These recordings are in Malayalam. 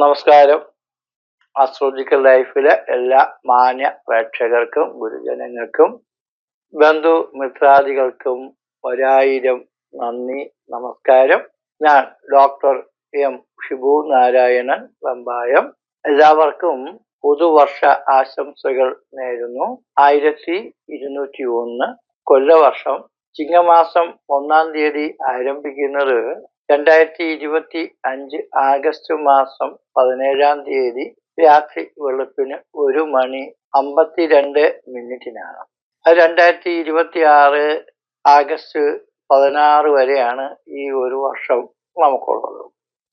നമസ്കാരം. അസ്ട്രോളജിക്കൽ ലൈഫിലെ എല്ലാ മാന്യ പ്രേക്ഷകർക്കും ഗുരുജനങ്ങൾക്കും ബന്ധു മിത്രാദികൾക്കും ഒരായിരം നന്ദി നമസ്കാരം. ഞാൻ ഡോക്ടർ എം ഷിബു നാരായണൻ വെമ്പായം. എല്ലാവർക്കും പുതുവർഷ ആശംസകൾ നേരുന്നു. ആയിരത്തി ഇരുന്നൂറ്റി ഒന്ന് കൊല്ലവർഷം ചിങ്ങമാസം ഒന്നാം തീയതി ആരംഭിക്കുന്നത് രണ്ടായിരത്തി ഇരുപത്തി അഞ്ച് ആഗസ്റ്റ് മാസം പതിനേഴാം തീയതി രാത്രി വെളുപ്പിന് ഒരു മണി അമ്പത്തിരണ്ട് മിനിറ്റിനാണ്. അത് രണ്ടായിരത്തി ഇരുപത്തി ആറ് ആഗസ്റ്റ് പതിനാറ് വരെയാണ് ഈ ഒരു വർഷം നമുക്കുള്ളത്.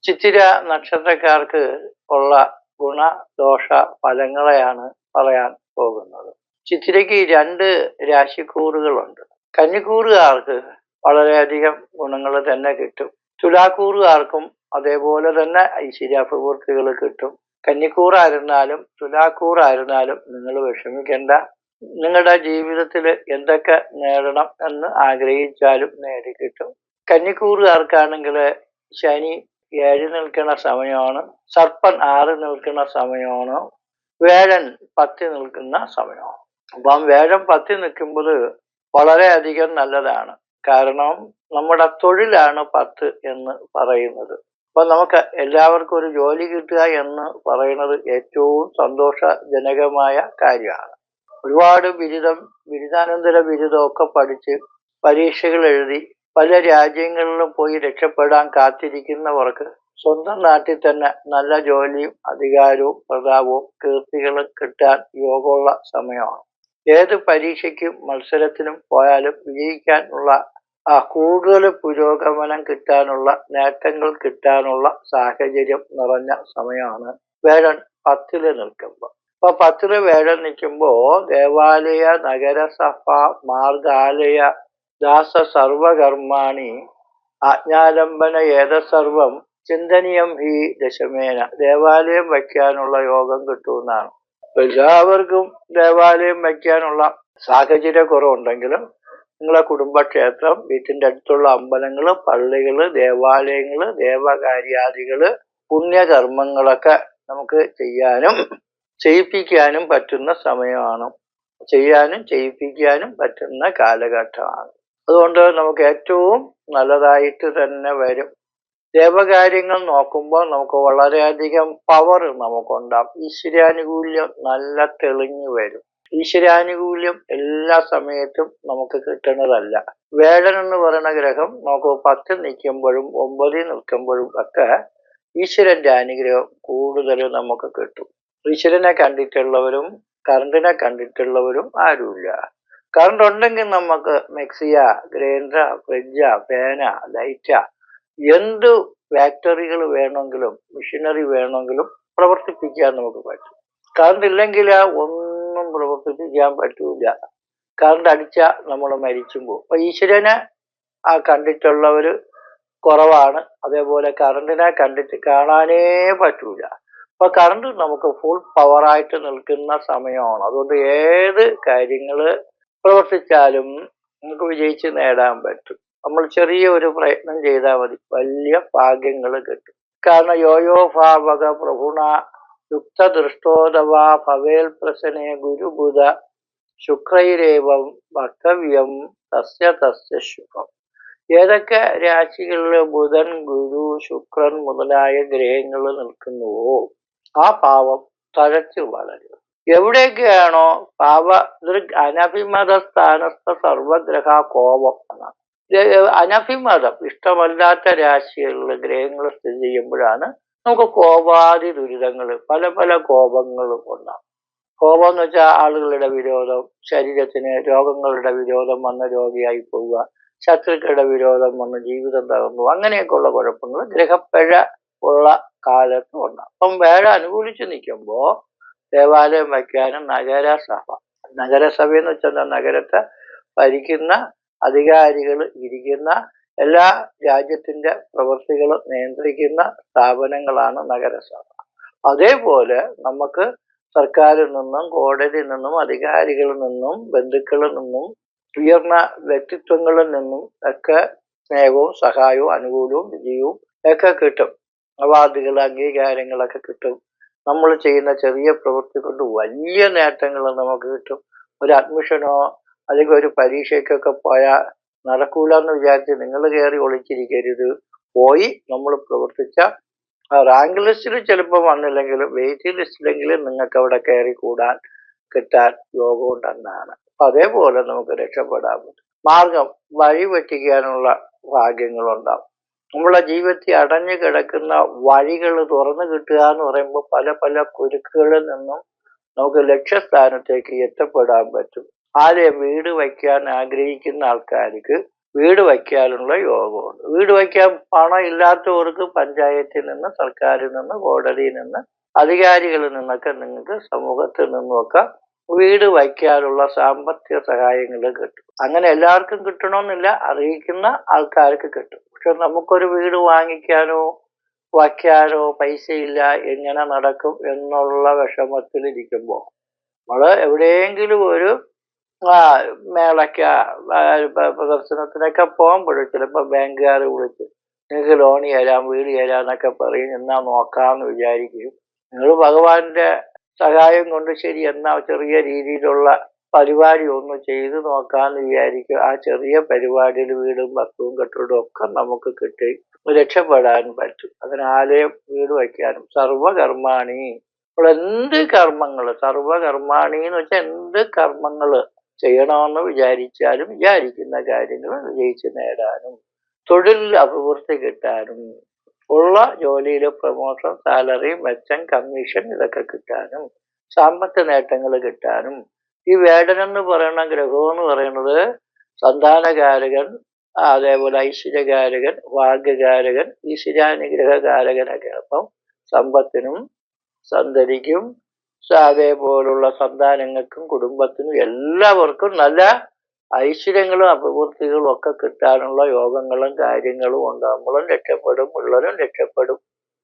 ചിത്തിര നക്ഷത്രക്കാർക്ക് ഉള്ള ഗുണദോഷ ഫലങ്ങളെയാണ് പറയാൻ പോകുന്നത്. ചിത്തിരയ്ക്ക് രണ്ട് രാശിക്കൂറുകളുണ്ട്. കന്നിക്കൂറുകാർക്ക് വളരെയധികം ഗുണങ്ങൾ തന്നെ കിട്ടും. തുലാക്കൂറുകാർക്കും അതേപോലെ തന്നെ ഐശ്വര്യപ്രവൃത്തികൾ കിട്ടും. കന്നിക്കൂറായിരുന്നാലും തുലാക്കൂറായിരുന്നാലും നിങ്ങൾ വിഷമിക്കേണ്ട. നിങ്ങളുടെ ജീവിതത്തിൽ എന്തൊക്കെ നേടണം എന്ന് ആഗ്രഹിച്ചാലും നേടിക്കിട്ടും. കന്നിക്കൂറുകാർക്കാണെങ്കിൽ ശനി ഏഴ് നിൽക്കുന്ന സമയമാണ് സർപ്പൻ ആറ് നിൽക്കുന്ന സമയമാണ് വേഴൻ പത്തി നിൽക്കുന്ന സമയമാണ്. അപ്പം വേഴം പത്തി നിൽക്കുമ്പോൾ വളരെയധികം നല്ലതാണ്. കാരണം നമ്മുടെ തൊഴിലാണ് പത്ത് എന്ന് പറയുന്നത്. അപ്പൊ നമുക്ക് എല്ലാവർക്കും ഒരു ജോലി കിട്ടുക എന്ന് പറയുന്നത് ഏറ്റവും സന്തോഷജനകമായ കാര്യമാണ്. ഒരുപാട് ബിരുദം ബിരുദാനന്തര ബിരുദമൊക്കെ പഠിച്ച് പരീക്ഷകൾ എഴുതി പല രാജ്യങ്ങളിലും പോയി രക്ഷപ്പെടാൻ കാത്തിരിക്കുന്നവർക്ക് സ്വന്തം നാട്ടിൽ തന്നെ നല്ല ജോലിയും അധികാരവും പ്രതാപവും കീർത്തികളും കിട്ടാൻ യോഗമുള്ള സമയമാണ്. ഏത് പരീക്ഷയ്ക്കും മത്സരത്തിനും പോയാലും വിജയിക്കാനുള്ള ആ കൂടുതൽ പുരോഗമനം കിട്ടാനുള്ള നേട്ടങ്ങൾ കിട്ടാനുള്ള സാഹചര്യം നിറഞ്ഞ സമയമാണ് വേഴൻ പത്തിൽ നിൽക്കുമ്പോൾ അപ്പൊ പത്തിൽ വേഴൻ നിൽക്കുമ്പോൾ ദേവാലയ നഗരസഭ മാർഗാലയ ദാസ സർവകർമാണി ആജ്ഞാലംബന ഏതസർവം ചിന്തനീയം ഹി ദശമേന ദേവാലയം വയ്ക്കാനുള്ള യോഗം കിട്ടുമെന്നാണ്. എല്ലാവർക്കും ദേവാലയം വയ്ക്കാനുള്ള സാഹചര്യ കുറവുണ്ടെങ്കിലും നിങ്ങളെ കുടുംബക്ഷേത്രം വീട്ടിന്റെ അടുത്തുള്ള അമ്പലങ്ങൾ പള്ളികൾ ദേവാലയങ്ങൾ ദേവകാര്യാദികൾ പുണ്യകർമ്മങ്ങളൊക്കെ നമുക്ക് ചെയ്യാനും ചെയ്യിപ്പിക്കാനും പറ്റുന്ന സമയമാണ്. ചെയ്യാനും ചെയ്യിപ്പിക്കാനും പറ്റുന്ന കാലഘട്ടമാണ്. അതുകൊണ്ട് നമുക്ക് ഏറ്റവും നല്ലതായിട്ട് തന്നെ വരും. ദേവകാര്യങ്ങൾ നോക്കുമ്പോൾ നമുക്ക് വളരെയധികം പവർ നമുക്കുണ്ടാകും. ഈശ്വരാനുകൂല്യം നല്ല തെളിഞ്ഞു വരും. ഈശ്വരാനുകൂല്യം എല്ലാ സമയത്തും നമുക്ക് കിട്ടുന്നതല്ല വേടൻ എന്ന് പറയുന്ന ഗ്രഹം നമുക്ക് പത്തിൽ നിൽക്കുമ്പോഴും ഒമ്പതിൽ നിൽക്കുമ്പോഴും ഒക്കെ ഈശ്വരന്റെ അനുഗ്രഹം കൂടുതൽ നമുക്ക് കിട്ടും. ഈശ്വരനെ കണ്ടിട്ടുള്ളവരും കറണ്ടിനെ കണ്ടിട്ടുള്ളവരും ആരുമില്ല. കറണ്ട് ഉണ്ടെങ്കിൽ നമുക്ക് മിക്സിയ ഗ്രൈൻഡർ ഫ്രിഡ്ജ പേന ലൈറ്റ എന്ത് ഫാക്ടറികൾ വേണമെങ്കിലും മെഷീനറി വേണമെങ്കിലും പ്രവർത്തിപ്പിക്കാൻ നമുക്ക് പറ്റും. കറണ്ട് ഇല്ലെങ്കിൽ ഒന്നും പ്രവർത്തിപ്പിക്കാൻ പറ്റൂല. കറണ്ട് അടിച്ചാൽ നമ്മൾ മരിച്ചും പോകും അപ്പൊ ഈശ്വരനെ ആ കണ്ടിട്ടുള്ളവർ കുറവാണ്. അതേപോലെ കറണ്ടിനെ കണ്ടിട്ട് കാണാനേ പറ്റൂല. അപ്പൊ കറണ്ട് നമുക്ക് ഫുൾ പവറായിട്ട് നിൽക്കുന്ന സമയമാണ്. അതുകൊണ്ട് ഏത് കാര്യങ്ങൾ പ്രവർത്തിച്ചാലും നമുക്ക് വിജയിച്ച് നേടാൻ പറ്റും. നമ്മൾ ചെറിയ ഒരു പ്രയത്നം ചെയ്താൽ മതി. വലിയ ഭാഗ്യങ്ങൾ കിട്ടും. കാരണം യോയോ ഭാവക പ്രഭുണ യുക്ത ദൃഷ്ടോദവ ഭവേൽ പ്രസനെ ഗുരുബുധ ശുക്രൈരേവം വക്തവ്യം തസ്യ തസ്യ ശുഭം. ഏതൊക്കെ രാശികളിൽ ബുധൻ ഗുരു ശുക്രൻ മുതലായ ഗ്രഹങ്ങൾ നിൽക്കുന്നുവോ ആ പാവം തഴച്ചു വളരും. എവിടെയൊക്കെയാണോ പാവ ദൃഗ് അനഭിമത സ്ഥാനസ്ഥ സർവഗ്രഹ കോപം എന്നാണ്. അനഭിമതം ഇഷ്ടമല്ലാത്ത രാശികളിൽ ഗ്രഹങ്ങൾ സ്ഥിതി ചെയ്യുമ്പോഴാണ് നമുക്ക് കോപാതി ദുരിതങ്ങൾ പല പല കോപങ്ങളും ഉണ്ടാകും കോപം എന്ന് വെച്ചാൽ ആളുകളുടെ വിരോധം ശരീരത്തിന് രോഗങ്ങളുടെ വിരോധം വന്ന രോഗിയായി പോവുക ശത്രുക്കളുടെ വിരോധം വന്ന് ജീവിതം തകർന്നു അങ്ങനെയൊക്കെയുള്ള കുഴപ്പങ്ങൾ ഗ്രഹപ്പിഴ ഉള്ള കാലത്ത് ഉണ്ടാകും അപ്പം വേഴ അനുകൂലിച്ച് നിൽക്കുമ്പോൾ ദേവാലയം വയ്ക്കാനും നഗരസഭ നഗരസഭ എന്ന് വെച്ചാൽ നഗരത്തെ ഭരിക്കുന്ന അധികാരികൾ ഇരിക്കുന്ന എല്ലാ രാജ്യത്തിന്റെ പ്രവൃത്തികളും നിയന്ത്രിക്കുന്ന സ്ഥാപനങ്ങളാണ് നഗരസഭ. അതേപോലെ നമുക്ക് സർക്കാരിൽ നിന്നും കോടതിയിൽ നിന്നും അധികാരികളിൽ നിന്നും ബന്ധുക്കളിൽ നിന്നും ഉയർന്ന വ്യക്തിത്വങ്ങളിൽ നിന്നും ഒക്കെ സ്നേഹവും സഹായവും അനുകൂലവും വിജയവും ഒക്കെ കിട്ടും. അവാർഡുകൾ അംഗീകാരങ്ങളൊക്കെ കിട്ടും. നമ്മൾ ചെയ്യുന്ന ചെറിയ പ്രവൃത്തി കൊണ്ട് വലിയ നേട്ടങ്ങൾ നമുക്ക് കിട്ടും. ഒരു അഡ്മിഷനോ അല്ലെങ്കിൽ ഒരു പരീക്ഷയ്ക്കൊക്കെ പോയാൽ നടക്കൂല എന്ന് വിചാരിച്ച് നിങ്ങൾ കയറി ഒളിച്ചിരിക്കരുത്. പോയി നമ്മൾ പ്രവർത്തിച്ച റാങ്ക് ലിസ്റ്റിൽ ചിലപ്പോൾ വന്നില്ലെങ്കിലും വെയിറ്റിംഗ് ലിസ്റ്റിലെങ്കിലും നിങ്ങൾക്ക് അവിടെ കയറി കൂടാൻ കിട്ടാൻ യോഗമുണ്ടെന്നാണ്. അപ്പൊ അതേപോലെ നമുക്ക് രക്ഷപ്പെടാൻ പറ്റും. മാർഗം വഴി വെട്ടിക്കാനുള്ള ഭാഗ്യങ്ങളുണ്ടാവും. നമ്മളെ ജീവിതത്തിൽ അടഞ്ഞു കിടക്കുന്ന വഴികൾ തുറന്നു കിട്ടുക എന്ന് പറയുമ്പോൾ പല പല കുരുക്കുകളിൽ നിന്നും നമുക്ക് ലക്ഷ്യസ്ഥാനത്തേക്ക് എത്തപ്പെടാൻ പറ്റും. ആദ്യം വീട് വയ്ക്കാൻ ആഗ്രഹിക്കുന്ന ആൾക്കാർക്ക് വീട് വയ്ക്കാനുള്ള യോഗമുണ്ട്. വീട് വയ്ക്കാൻ പണം ഇല്ലാത്തവർക്ക് പഞ്ചായത്തിൽ നിന്ന് സർക്കാരിൽ നിന്ന് കോടതിയിൽ നിന്ന് അധികാരികളിൽ നിന്നൊക്കെ നിങ്ങൾക്ക് സമൂഹത്തിൽ നിന്നുമൊക്കെ വീട് വയ്ക്കാനുള്ള സാമ്പത്തിക സഹായങ്ങൾ കിട്ടും. അങ്ങനെ എല്ലാവർക്കും കിട്ടണമെന്നില്ല അറിയിക്കുന്ന ആൾക്കാർക്ക് കിട്ടും. പക്ഷെ നമുക്കൊരു വീട് വാങ്ങിക്കാനോ വയ്ക്കാനോ പൈസയില്ല എങ്ങനെ നടക്കും എന്നുള്ള വിഷമത്തിലിരിക്കുമ്പോൾ നമ്മൾ എവിടെയെങ്കിലും ഒരു ആ മേളയ്ക്ക പ്രദർശനത്തിനൊക്കെ പോകുമ്പോഴും ചിലപ്പോൾ ബാങ്കുകാർ വിളിച്ച് നിങ്ങൾക്ക് ലോൺ തരാം വീട് തരാം എന്നൊക്കെ പറയും എന്നാ നോക്കാമെന്ന് വിചാരിക്കും. നിങ്ങൾ ഭഗവാന്റെ സഹായം കൊണ്ട് ശരി എന്നാ ചെറിയ രീതിയിലുള്ള പരിപാടി ഒന്ന് ചെയ്ത് നോക്കാന്ന് വിചാരിക്കും. ആ ചെറിയ പരിപാടിയിൽ വീടും വസ്തുവും കെട്ടിടവും ഒക്കെ നമുക്ക് കിട്ടി രക്ഷപ്പെടാൻ പറ്റും. അതിന് ആലയം വീട് വയ്ക്കാനും സർവകർമാണി. അപ്പോൾ എന്ത് കർമ്മങ്ങൾ സർവകർമാണി എന്ന് വെച്ചാൽ എന്ത് കർമ്മങ്ങൾ ചെയ്യണമെന്ന് വിചാരിച്ചാലും വിചാരിക്കുന്ന കാര്യങ്ങൾ വിജയിച്ച് നേടാനും തൊഴിൽ അഭിവൃദ്ധി കിട്ടാനും ഉള്ള ജോലിയിലെ പ്രൊമോഷൻ സാലറി മെച്ചം കമ്മീഷൻ ഇതൊക്കെ കിട്ടാനും സാമ്പത്തിക നേട്ടങ്ങൾ കിട്ടാനും ഈ വേടൻ എന്ന് പറയുന്ന ഗ്രഹം എന്ന് പറയുന്നത് സന്താനകാരകൻ അതേപോലെ ഐശ്വര്യകാരകൻ ഭാഗ്യകാരകൻ ഈശ്വരാനുഗ്രഹകാരകനൊക്കെ. അപ്പം സമ്പത്തിനും സന്തതിക്കും അതേപോലുള്ള സന്താനങ്ങൾക്കും കുടുംബത്തിനും എല്ലാവർക്കും നല്ല ഐശ്വര്യങ്ങളും അഭിവൃദ്ധികളും ഒക്കെ കിട്ടാനുള്ള യോഗങ്ങളും കാര്യങ്ങളും ഉണ്ട് നമ്മളും രക്ഷപ്പെടും ഉള്ളവരും രക്ഷപ്പെടും.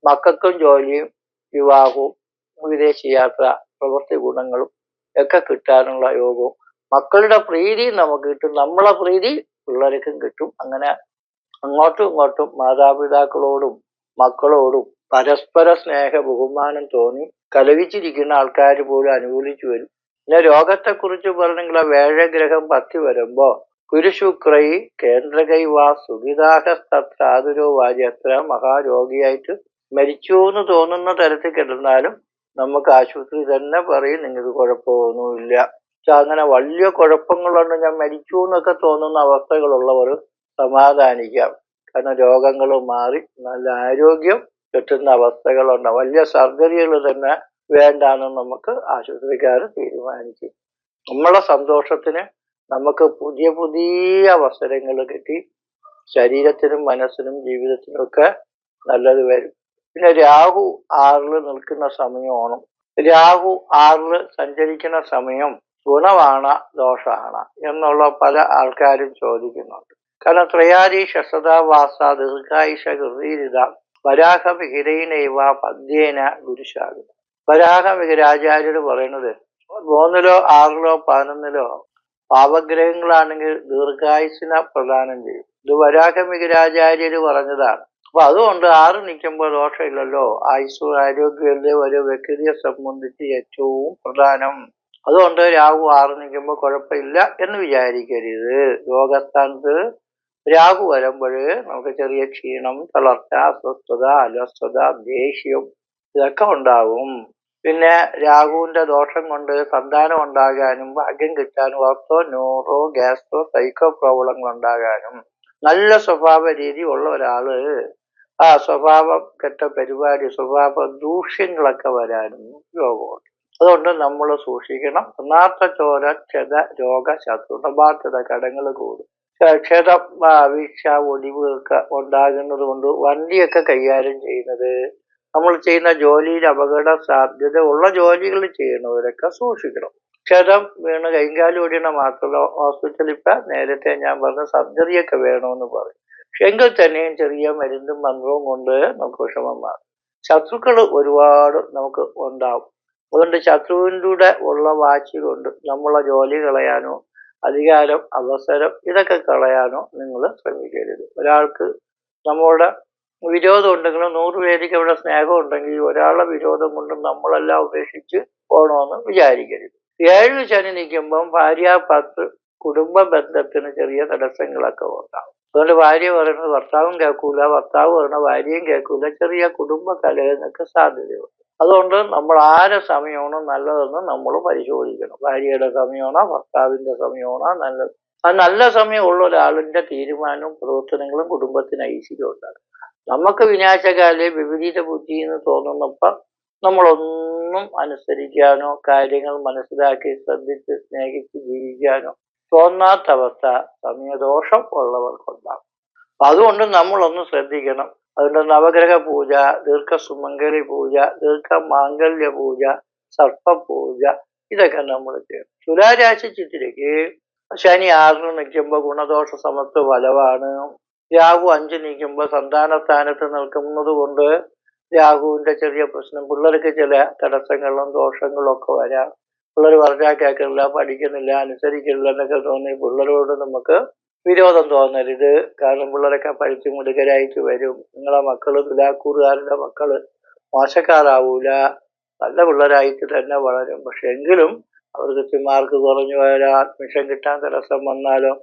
മക്കൾക്കും ജോലിയും വിവാഹവും വിദേശ യാത്ര പ്രവൃത്തി ഗുണങ്ങളും ഒക്കെ കിട്ടാനുള്ള യോഗവും. മക്കളുടെ പ്രീതി നമുക്ക് കിട്ടും നമ്മളെ പ്രീതി പിള്ളേർക്കും കിട്ടും. അങ്ങനെ അങ്ങോട്ടും ഇങ്ങോട്ടും മാതാപിതാക്കളോടും മക്കളോടും പരസ്പര സ്നേഹ ബഹുമാനം തോന്നി കലവിച്ചിരിക്കുന്ന ആൾക്കാർ പോലും അനുകൂലിച്ചു വരും. പിന്നെ രോഗത്തെക്കുറിച്ച് പറഞ്ഞെങ്കിൽ ആ വേഴഗ്രഹം പത്തി വരുമ്പോ കുരുശുക്രൈ കേന്ദ്രകൈ വാ സുഖിതാഹസ്തത്രാതുരോ വാര്യത്ര മഹാരോഗിയായിട്ട് മരിച്ചു എന്ന് തോന്നുന്ന തരത്തിൽ കിടന്നാലും നമുക്ക് ആശുപത്രി തന്നെ പറയും നിങ്ങൾക്ക് കുഴപ്പമൊന്നുമില്ല. പക്ഷെ അങ്ങനെ വലിയ കുഴപ്പങ്ങളുണ്ട്. ഞാൻ മരിച്ചു എന്നൊക്കെ തോന്നുന്ന അവസ്ഥകളുള്ളവർ സമാധാനിക്കാം. കാരണം രോഗങ്ങൾ മാറി നല്ല ആരോഗ്യം കിട്ടുന്ന അവസ്ഥകളുണ്ട്. വലിയ സർജറികൾ തന്നെ വേണ്ടാന്ന് നമുക്ക് ആശുപത്രിക്കാർ തീരുമാനിച്ചു. നമ്മളെ സന്തോഷത്തിന് നമുക്ക് പുതിയ പുതിയ അവസരങ്ങൾ കിട്ടി. ശരീരത്തിനും മനസ്സിനും ജീവിതത്തിനും ഒക്കെ നല്ലത് വരും. പിന്നെ രാഹു ആറിൽ നിൽക്കുന്ന സമയമാണ് രാഹു ആറിൽ സഞ്ചരിക്കുന്ന സമയം ഗുണമാണ് ദോഷമാണ് എന്നുള്ള പല ആൾക്കാരും ചോദിക്കുന്നുണ്ട്. കാരണം ത്രയാരി ശസദാവാസ ദീർഘായുഷ ഹൃദീരിത വരാഹ വിഹിരൈനൈവ പദ്യേന ഗുരുശാകും വരാഹ വിഹരാചാര്യർ പറയുന്നത് മൂന്നിലോ ആറിലോ പതിനൊന്നിലോ പാപഗ്രഹങ്ങളാണെങ്കിൽ ദീർഘായുസിനെ പ്രദാനം ചെയ്യും. ഇത് വരാഹ മികരാചാര്യർ പറഞ്ഞതാണ്. അപ്പൊ അതുകൊണ്ട് ആറ് നിൽക്കുമ്പോൾ ദോഷമില്ലല്ലോ. ആയുസ് ആരോഗ്യമല്ലേ ഒരു വ്യക്തിയെ സംബന്ധിച്ച് ഏറ്റവും പ്രധാനം. അതുകൊണ്ട് രാഹു ആറ് നിൽക്കുമ്പോൾ കുഴപ്പമില്ല എന്ന് വിചാരിക്കരുത്. യോഗസ്ഥാനത്ത് രാഹു വരുമ്പോൾ നമുക്ക് ചെറിയ ക്ഷീണം തളർച്ച അസ്വസ്ഥത അലസ്വത ദേഷ്യം ഇതൊക്കെ ഉണ്ടാവും. പിന്നെ രാഹുവിന്റെ ദോഷം കൊണ്ട് സന്താനം ഉണ്ടാകാനും ഭാഗ്യം കിട്ടാനും ഓർത്തോ ന്യൂറോ ഗ്യാസ്ട്രോ സൈക്കോ പ്രോബ്ലങ്ങൾ ഉണ്ടാകാനും നല്ല സ്വഭാവ രീതി ഉള്ള ഒരാൾ ആ സ്വഭാവം കെട്ട പരിപാടി സ്വഭാവ ദൂഷ്യങ്ങളൊക്കെ വരാനും യോഗമുണ്ട് അതുകൊണ്ട് നമ്മൾ സൂക്ഷിക്കണം. ഒന്നാത്ത ചോര ക്ഷത രോഗ ശത്രുണബാധ്യത കടങ്ങൾ കൂടും. ക്ഷതം വീക്ഷ ഒടിവ് ഒക്കെ ഉണ്ടാകുന്നത് കൊണ്ട് വണ്ടിയൊക്കെ കൈകാര്യം ചെയ്യുന്നത് നമ്മൾ ചെയ്യുന്ന ജോലിയിൽ അപകട സാധ്യത ഉള്ള ജോലികൾ ചെയ്യുന്നവരൊക്കെ സൂക്ഷിക്കണം. ക്ഷതം വീണ് കൈകാലം ഓടിയണ മാത്രമല്ല ഹോസ്പിറ്റലിൽ ഇപ്പം നേരത്തെ ഞാൻ പറഞ്ഞ സർജറിയൊക്കെ വേണമെന്ന് പറയും. പക്ഷെ എങ്കിൽ തന്നെയും ചെറിയ മരുന്നും മന്ത്രവും കൊണ്ട് നമുക്ക് വിഷമം മാറും. ശത്രുക്കൾ ഒരുപാട് നമുക്ക് ഉണ്ടാവും. അതുകൊണ്ട് ശത്രുവിന്റെ ഉള്ള വാശി കൊണ്ട് നമ്മളെ ജോലി കളയാനോ അധികാരം അവസരം ഇതൊക്കെ കളയാനോ നിങ്ങൾ ശ്രമിക്കരുത്. ഒരാൾക്ക് നമ്മളുടെ വിരോധം ഉണ്ടെങ്കിലും നൂറ് പേർക്ക് അവിടെ സ്നേഹം ഉണ്ടെങ്കിൽ ഒരാളുടെ വിരോധം കൊണ്ട് നമ്മളെല്ലാം ഉപേക്ഷിച്ച് പോകണമെന്ന് വിചാരിക്കരുത്. ഏഴ് ശനി നിൽക്കുമ്പം ഭാര്യ പത്ത് കുടുംബ ബന്ധത്തിന് ചെറിയ തടസ്സങ്ങളൊക്കെ ഉണ്ടാവും അതുകൊണ്ട് ഭാര്യ പറയുന്നത് ഭർത്താവും കേൾക്കൂല ഭർത്താവ് പറയുന്ന ഭാര്യയും കേൾക്കൂല ചെറിയ കുടുംബ കലഹങ്ങൾക്ക് സാധ്യതയുണ്ട്. അതുകൊണ്ട് നമ്മൾ ആരെ സമയമാണോ നല്ലതെന്ന് നമ്മൾ പരിശോധിക്കണം. ഭാര്യയുടെ സമയമാണോ ഭർത്താവിന്റെ സമയമാണോ നല്ലത്? ആ നല്ല സമയമുള്ള ഒരാളിന്റെ തീരുമാനവും പ്രവർത്തനങ്ങളും കുടുംബത്തിന് ഐശ്വര്യം ഉണ്ടാകും. നമുക്ക് വിനാശകാലെ വിപരീത ബുദ്ധി എന്ന് തോന്നുന്നപ്പോൾ നമ്മളൊന്നും അനുസരിക്കാനോ കാര്യങ്ങൾ മനസ്സിലാക്കി ശ്രദ്ധിച്ച് സ്നേഹിച്ച് ജീവിക്കാനോ തോന്നാത്ത അവസ്ഥ സമയദോഷം ഉള്ളവർക്കുണ്ടാകും. അതുകൊണ്ട് നമ്മളൊന്ന് ശ്രദ്ധിക്കണം. അതുകൊണ്ട് നവഗ്രഹ പൂജ ദീർഘസുമംഗലി പൂജ ദീർഘ മാംഗല്യ പൂജ സർപ്പപൂജ ഇതൊക്കെ നമ്മൾ ചെയ്യണം തുലാരാശി ചിത്തിരിക്ക് ശനി ആറിന് നിൽക്കുമ്പോൾ ഗുണദോഷ സമത്വ ഫലമാണ്. രാഹു അഞ്ച് നിൽക്കുമ്പോൾ സന്താന സ്ഥാനത്ത് നിൽക്കുന്നത് കൊണ്ട് രാഹുവിന്റെ ചെറിയ പ്രശ്നം പിള്ളേർക്ക് ചില തടസ്സങ്ങളും ദോഷങ്ങളും ഒക്കെ വരാം. പിള്ളേർ പറഞ്ഞാൽ കേൾക്കുന്നില്ല പഠിക്കുന്നില്ല അനുസരിക്കുന്നില്ല എന്നൊക്കെ തോന്നി പിള്ളേരോട് നമുക്ക് വിരോധം തോന്നരുത്. കാരണം പിള്ളേരൊക്കെ പഠിച്ച് മിടുക്കരായിട്ട് വരും. നിങ്ങളെ മക്കൾ തുലാക്കൂറുകാരുടെ മക്കൾ മോശക്കാരാവൂല. നല്ല പിള്ളേരായിട്ട് തന്നെ വളരും. പക്ഷെ എങ്കിലും അവർക്ക് മാർക്ക് കുറഞ്ഞു പോയാലോ അഡ്മിഷൻ കിട്ടാൻ തടസ്സം വന്നാലോ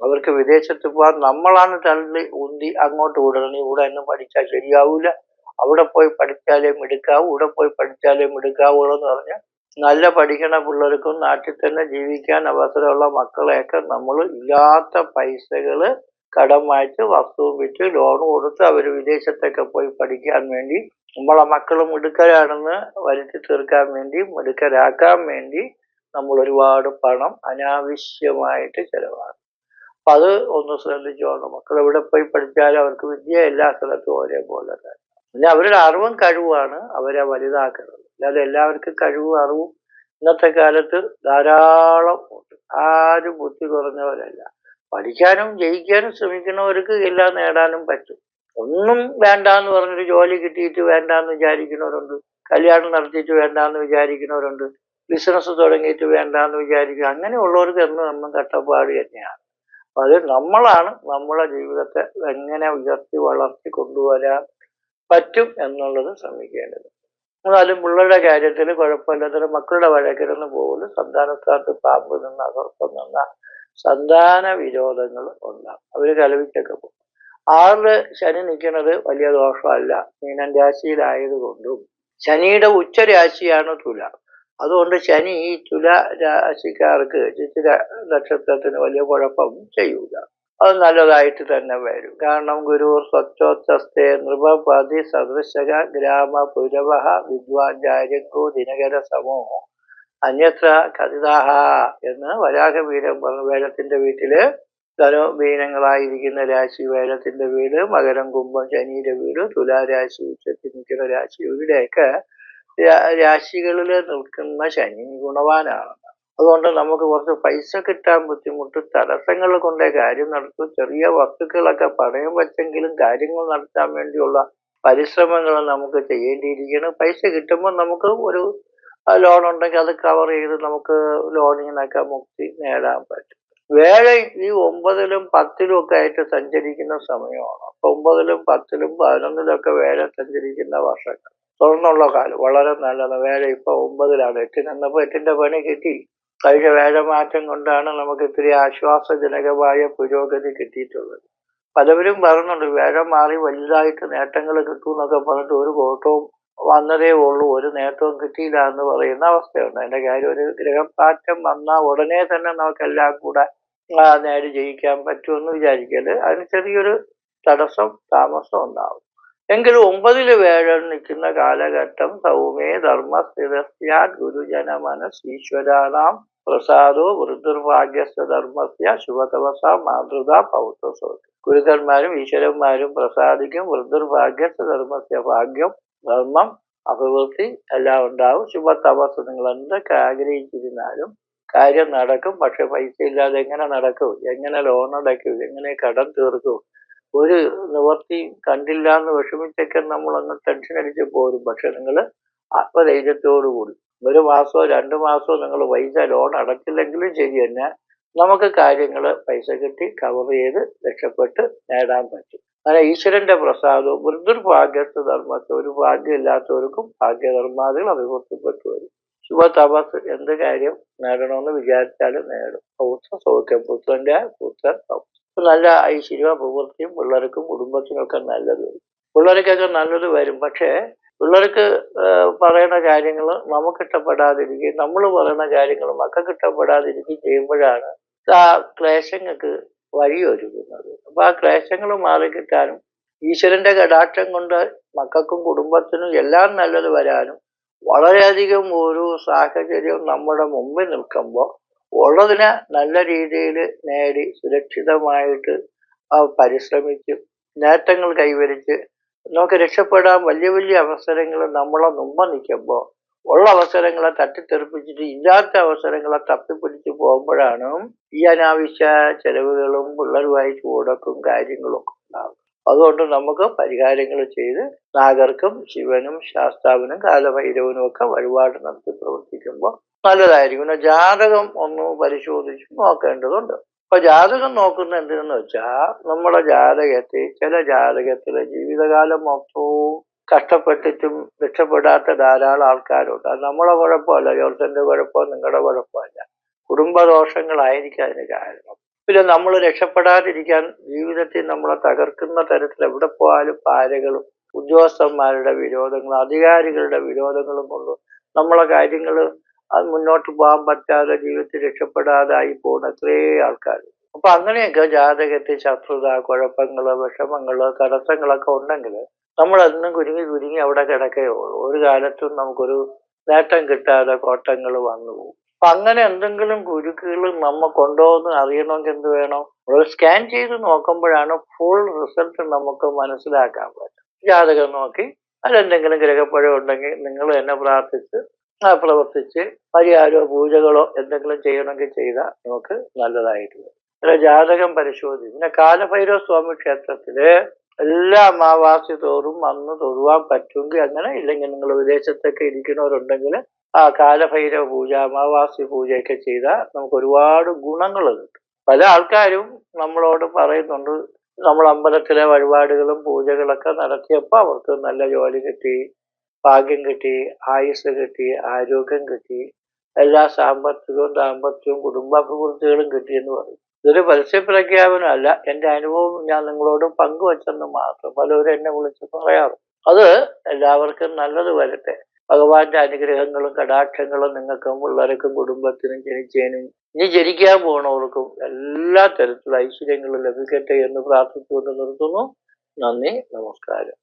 അവർക്ക് വിദേശത്ത് പോകാൻ നമ്മളാണ് തള്ളി ഉന്തി അങ്ങോട്ട് വിടണം. ഇവിടെ ഒന്നും പഠിച്ചാൽ ശരിയാവൂല. അവിടെ പോയി പഠിച്ചാലേ മിടുക്കാവൂ. ഇവിടെ പോയി പഠിച്ചാലേ മിടുക്കാവുള്ളൂ എന്ന് പറഞ്ഞാൽ നല്ല പഠിക്കണ പിള്ളേർക്കും നാട്ടിൽ തന്നെ ജീവിക്കാൻ അവസരമുള്ള മക്കളെയൊക്കെ നമ്മൾ ഇല്ലാത്ത പൈസകൾ കടം വാങ്ങിച്ച് വസ്തുവും വിറ്റ് ലോൺ കൊടുത്ത് അവർ വിദേശത്തൊക്കെ പോയി പഠിക്കാൻ വേണ്ടി നമ്മളെ മക്കൾ മിടുക്കരാണെന്ന് വരുത്തി തീർക്കാൻ വേണ്ടി മിടുക്കരാക്കാൻ വേണ്ടി നമ്മൾ ഒരുപാട് പണം അനാവശ്യമായിട്ട് ചെലവാണ് അപ്പൊ അത് ഒന്ന് ശ്രദ്ധിച്ചോണം മക്കൾ എവിടെ പോയി പഠിച്ചാലും അവർക്ക് വിദ്യ എല്ലാ സ്ഥലത്തും ഒരേപോലെ തന്നെ. പിന്നെ അവരുടെ അറിവും കഴിവാണ് അവരെ വലുതാക്കുന്നത് അല്ലാതെ എല്ലാവർക്കും കഴിവും അറിവും ഇന്നത്തെ കാലത്ത് ധാരാളം ഉണ്ട്. ആരും ബുദ്ധി കുറഞ്ഞവരല്ല. പഠിക്കാനും ജയിക്കാനും ശ്രമിക്കുന്നവർക്ക് എല്ലാം നേടാനും പറ്റും. ഒന്നും വേണ്ട എന്ന് പറഞ്ഞൊരു ജോലി കിട്ടിയിട്ട് വേണ്ട എന്ന് വിചാരിക്കുന്നവരുണ്ട്. കല്യാണം നടത്തിയിട്ട് വേണ്ടാന്ന് വിചാരിക്കുന്നവരുണ്ട്. ബിസിനസ് തുടങ്ങിയിട്ട് വേണ്ട വേണ്ടാന്ന് വിചാരിക്കുക അങ്ങനെയുള്ളവർക്ക് എന്നും എന്നും കട്ടപ്പാട് തന്നെയാണ്. അപ്പൊ അത് നമ്മളാണ് നമ്മളെ ജീവിതത്തെ എങ്ങനെ ഉയർത്തി വളർത്തി കൊണ്ടുവരാൻ പറ്റും എന്നുള്ളത് ശ്രമിക്കേണ്ടത്. എന്നാലും പിള്ളേരുടെ കാര്യത്തിൽ കുഴപ്പമില്ലാത്ത മക്കളുടെ വഴക്കിരുന്ന് പോലും സന്താന സ്ഥാനത്ത് പാമ്പ് നിന്ന അകർപ്പം നിന്ന സന്താന വിരോധങ്ങൾ ഉണ്ടാകും. അവർ കലവിച്ചൊക്കെ പോകും. ആറിൽ ശനി നിൽക്കുന്നത് വലിയ ദോഷമല്ല. മീനൻ രാശിയിലായതുകൊണ്ടും ശനിയുടെ ഉച്ചരാശിയാണ് തുല. അതുകൊണ്ട് ശനി ഈ തുല രാശിക്കാർക്ക് ചിത്തിര നക്ഷത്രത്തിന് വലിയ കുഴപ്പം ചെയ്യൂല. അത് നല്ലതായിട്ട് തന്നെ വരും. കാരണം ഗുരു സ്വച്ഛോത്തസ്തേ നൃപതി സദൃശക ഗ്രാമ പുരവഹ വിദ്വാചാര്യക്കോ ദിനകര സമോ അന്യത്ര കഥിതാഹ എന്ന് വരാഹവീരം പറഞ്ഞു. വേലത്തിന്റെ വീട്ടിൽ ധനു മീനങ്ങളായിരിക്കുന്ന രാശി വേലത്തിന്റെ വീട് മകരം കുംഭം ശനിയുടെ വീട് തുലാരാശി ഉച്ചത്തിൽ നിൽക്കുന്ന രാശി ഇവിടെയൊക്കെ രാശികളിൽ നിൽക്കുന്ന ശനി ഗുണവാനാണ്. അതുകൊണ്ട് നമുക്ക് കുറച്ച് പൈസ കിട്ടാൻ ബുദ്ധിമുട്ട്. തടസ്സങ്ങൾ കൊണ്ടേ കാര്യം നടത്തും. ചെറിയ വസ്തുക്കളൊക്കെ പണയം വച്ചെങ്കിലും കാര്യങ്ങൾ നടത്താൻ വേണ്ടിയുള്ള പരിശ്രമങ്ങൾ നമുക്ക് ചെയ്യേണ്ടിയിരിക്കുകയാണ് പൈസ കിട്ടുമ്പോൾ നമുക്ക് ഒരു ലോൺ ഉണ്ടെങ്കിൽ അത് കവർ ചെയ്ത് നമുക്ക് ലോണിങ്ങിനൊക്കെ മുക്തി നേടാൻ പറ്റും. വേറെ ഈ ഒമ്പതിലും പത്തിലും ഒക്കെ ആയിട്ട് സഞ്ചരിക്കുന്ന സമയമാണ്. അപ്പൊ ഒമ്പതിലും പത്തിലും പതിനൊന്നിലും ഒക്കെ വേഴ സഞ്ചരിക്കുന്ന വർഷങ്ങൾ. തുടർന്നുള്ള കാലം വളരെ നല്ലത് വേഴ ഇപ്പൊ ഒമ്പതിലാണ്. എട്ടിനെന്നപ്പോ എട്ടിന്റെ പണി കിട്ടി. കഴിഞ്ഞ വേഴമാറ്റം കൊണ്ടാണ് നമുക്ക് ഇത്തിരി ആശ്വാസജനകമായ പുരോഗതി കിട്ടിയിട്ടുള്ളത്. പലവരും പറയുന്നുണ്ട് വേഴം മാറി വലുതായിട്ട് നേട്ടങ്ങൾ കിട്ടും എന്നൊക്കെ പറഞ്ഞിട്ട് ഒരു കോട്ടവും വന്നതേ ഉള്ളൂ ഒരു നേട്ടവും കിട്ടിയില്ല എന്ന് പറയുന്ന അവസ്ഥയുണ്ട്. അതിന്റെ കാര്യം ഒരു ഗ്രഹമാറ്റം വന്നാൽ ഉടനെ തന്നെ നമുക്കെല്ലാം കൂടെ നേടി ജയിക്കാൻ പറ്റുമെന്ന് വിചാരിക്കൽ അതിന് ചെറിയൊരു തടസ്സം താമസം ഉണ്ടാവും. എങ്കിലും ഒമ്പതിൽ വേഴം നിൽക്കുന്ന കാലഘട്ടം സൗമേ ധർമ്മസ്ഥിതസ്യാ ഗുരുജന മനസ് ഈശ്വരാണാം പ്രസാദോ വൃദ്ധർഭാഗ്യസ്ഥ ധർമ്മസ്യ ശുഭതവസ മാതൃത പൗത്രസോ ഗുരുക്കന്മാരും ഈശ്വരന്മാരും പ്രസാദിക്കും വൃദ്ധർഭാഗ്യസ്ഥ ധർമ്മസ്യ ഭാഗ്യം ധർമ്മം അഭിവൃദ്ധി എല്ലാം ഉണ്ടാവും. ശുഭതപസ് നിങ്ങൾ എന്തൊക്കെ ആഗ്രഹിച്ചിരുന്നാലും കാര്യം നടക്കും. പക്ഷെ പൈസ ഇല്ലാതെ എങ്ങനെ നടക്കും? എങ്ങനെ ലോൺ അടയ്ക്കും? എങ്ങനെ കടം തീർക്കും? ഒരു നിവർത്തി കണ്ടില്ല എന്ന് വിഷമിച്ചൊക്കെ നമ്മൾ അങ്ങ് ടെൻഷൻ അടിച്ച് പോരും. പക്ഷെ നിങ്ങൾ ആത്മധൈര്യത്തോടുകൂടി ഒരു മാസമോ രണ്ട് മാസമോ നിങ്ങൾ പൈസ ലോൺ അടച്ചില്ലെങ്കിലും ശരി തന്നെ നമുക്ക് കാര്യങ്ങൾ പൈസ കിട്ടി കവർ ചെയ്ത് രക്ഷപ്പെട്ട് നേടാൻ പറ്റും. അങ്ങനെ ഈശ്വരന്റെ പ്രസാദവും മൃദുർഭാഗ്യസ്ഥ ധർമ്മത്തെ ഒരു ഭാഗ്യമില്ലാത്തവർക്കും ഭാഗ്യധർമാദികൾ അഭിവൃദ്ധിപ്പെട്ടു വരും. ശുഭ തപസ് എന്ത് കാര്യം നേടണമെന്ന് വിചാരിച്ചാലും നേടും. പൗത്ര സൗഖ്യം പുത്രന്റെ പുത്രൻ നല്ല ഐശ്വര്യ പ്രവൃത്തിയും പിള്ളേർക്കും കുടുംബത്തിനൊക്കെ നല്ലത്. പിള്ളേർക്കൊക്കെ നല്ലത് വരും. പക്ഷേ പിള്ളേർക്ക് പറയുന്ന കാര്യങ്ങൾ നമുക്ക് ഇഷ്ടപ്പെടാതിരിക്കുകയും നമ്മൾ പറയുന്ന കാര്യങ്ങൾ മക്കൾക്ക് ഇഷ്ടപ്പെടാതിരിക്കുകയും ചെയ്യുമ്പോഴാണ് ആ ക്ലേശങ്ങൾക്ക് വഴിയൊരുക്കുന്നത്. അപ്പൊ ആ ക്ലേശങ്ങൾ മാറിക്കിട്ടാനും ഈശ്വരന്റെ കടാക്ഷം കൊണ്ട് മക്കൾക്കും കുടുംബത്തിനും എല്ലാം നല്ലത് വരാനും വളരെയധികം ഒരു സാഹചര്യം നമ്മുടെ മുമ്പിൽ നിൽക്കുമ്പോൾ ഉള്ളതിനെ നല്ല രീതിയിൽ നേടി സുരക്ഷിതമായിട്ട് പരിശ്രമിച്ച് നേട്ടങ്ങൾ കൈവരിച്ച് നമുക്ക് രക്ഷപ്പെടാൻ വലിയ വലിയ അവസരങ്ങൾ നമ്മളെ മുമ്പ് നിൽക്കുമ്പോൾ ഉള്ള അവസരങ്ങളെ തട്ടിത്തെറിപ്പിച്ചിട്ട് ഇല്ലാത്ത അവസരങ്ങളെ തപ്പിപ്പിടിച്ച് പോകുമ്പോഴാണ് ഈ അനാവശ്യ ചെലവുകളും പിള്ളേരുമായി ചൂടക്കും കാര്യങ്ങളും ഒക്കെ ഉണ്ടാകും അതുകൊണ്ട് നമുക്ക് പരിഹാരങ്ങൾ ചെയ്ത് നാഗർക്കും ശിവനും ശാസ്താവിനും കാലഭൈരവനും ഒക്കെ വഴിപാട് നടത്തി പ്രവർത്തിക്കുമ്പോൾ നല്ലതായിരിക്കും. പിന്നെ ജാതകം ഒന്ന് പരിശോധിച്ച് നോക്കേണ്ടതുണ്ട്. അപ്പൊ ജാതകം നോക്കുന്ന എന്തിനെന്ന് വെച്ചാ നമ്മുടെ ജാതകത്തിൽ ചില ജാതകത്തിലെ ജീവിതകാലം മൊത്തവും കഷ്ടപ്പെട്ടിട്ടും രക്ഷപ്പെടാത്ത ധാരാളം ആൾക്കാരുണ്ട്. അത് നമ്മളെ കുഴപ്പമല്ല ജോർസന്റെ കുഴപ്പമോ നിങ്ങളുടെ കുഴപ്പമല്ല കുടുംബദോഷങ്ങളായിരിക്കും അതിന് കാരണം. പിന്നെ നമ്മൾ രക്ഷപ്പെടാതിരിക്കാൻ ജീവിതത്തിൽ നമ്മളെ തകർക്കുന്ന തരത്തിൽ എവിടെ പോയാലും പാരകളും ഉദ്യോഗസ്ഥന്മാരുടെ വിരോധങ്ങളും അധികാരികളുടെ വിരോധങ്ങളും കൊണ്ട് നമ്മളെ കാര്യങ്ങൾ അത് മുന്നോട്ട് പോകാൻ പറ്റാതെ ജീവിതത്തിൽ രക്ഷപ്പെടാതായി പോകുന്ന അത്രേ ആൾക്കാർ അപ്പൊ അങ്ങനെയൊക്കെ ജാതകത്തിൽ ശത്രുത കുഴപ്പങ്ങൾ വിഷമങ്ങൾ തടസ്സങ്ങളൊക്കെ ഉണ്ടെങ്കിൽ നമ്മൾ എന്നും കുരുങ്ങി കുരുങ്ങി അവിടെ കിടക്കുകയുള്ളൂ. ഒരു കാലത്തും നമുക്കൊരു നേട്ടം കിട്ടാതെ കോട്ടങ്ങൾ വന്നു പോകും. അപ്പൊ അങ്ങനെ എന്തെങ്കിലും കുരുക്കുകൾ നമ്മ കൊണ്ടുപോകുന്ന അറിയണമെങ്കിൽ എന്ത് വേണം? നമ്മൾ സ്കാൻ ചെയ്ത് നോക്കുമ്പോഴാണ് ഫുൾ റിസൾട്ട് നമുക്ക് മനസ്സിലാക്കാൻ പറ്റും. ജാതകം നോക്കി അതിലെന്തെങ്കിലും ഗ്രഹപ്പഴം ഉണ്ടെങ്കിൽ നിങ്ങൾ എന്നെ പ്രാർത്ഥിച്ച് പ്രവർത്തിച്ച് പരിഹാരമോ പൂജകളോ എന്തെങ്കിലും ചെയ്യണമെങ്കിൽ ചെയ്താൽ നമുക്ക് നല്ലതായിട്ടുള്ളത് പിന്നെ ജാതകം പരിശോധിച്ച് പിന്നെ കാലഭൈരവ സ്വാമി ക്ഷേത്രത്തിൽ എല്ലാ അമാവാസി തോറും അന്ന് തൊഴുവാൻ പറ്റുമെങ്കിൽ അങ്ങനെ ഇല്ലെങ്കിൽ നിങ്ങൾ വിദേശത്തൊക്കെ ഇരിക്കുന്നവരുണ്ടെങ്കിൽ ആ കാലഭൈരവ പൂജ അമാവാസി പൂജയൊക്കെ ചെയ്താൽ നമുക്ക് ഒരുപാട് ഗുണങ്ങൾ കിട്ടും. പല ആൾക്കാരും നമ്മളോട് പറയുന്നുണ്ട് നമ്മൾ അമ്പലത്തിലെ വഴിപാടുകളും പൂജകളൊക്കെ നടത്തിയപ്പോൾ അവർക്ക് നല്ല ജോലി കിട്ടി ഭാഗ്യം കിട്ടി ആയുസ് കിട്ടി ആരോഗ്യം കിട്ടി എല്ലാ സാമ്പത്തികവും ദാമ്പത്യവും കുടുംബാഭിവൃദ്ധികളും കിട്ടി എന്ന് പറയും. ഇതൊരു പരസ്യ പ്രഖ്യാപനമല്ല എന്റെ അനുഭവം ഞാൻ നിങ്ങളോട് പങ്കുവച്ചെന്ന് മാത്രം പലരും എന്നെ വിളിച്ച് പറയാറ്. അത് എല്ലാവർക്കും നല്ലത് വരട്ടെ. ഭഗവാന്റെ അനുഗ്രഹങ്ങളും കടാക്ഷങ്ങളും നിങ്ങൾക്കും പിള്ളേർക്കും കുടുംബത്തിനും ജനിച്ചതിനും ഇനി ജനിക്കാൻ പോണവർക്കും എല്ലാ തരത്തിലുള്ള ഐശ്വര്യങ്ങളും ലഭിക്കട്ടെ എന്ന് പ്രാർത്ഥിച്ചുകൊണ്ട് നിർത്തുന്നു. നന്ദി നമസ്കാരം.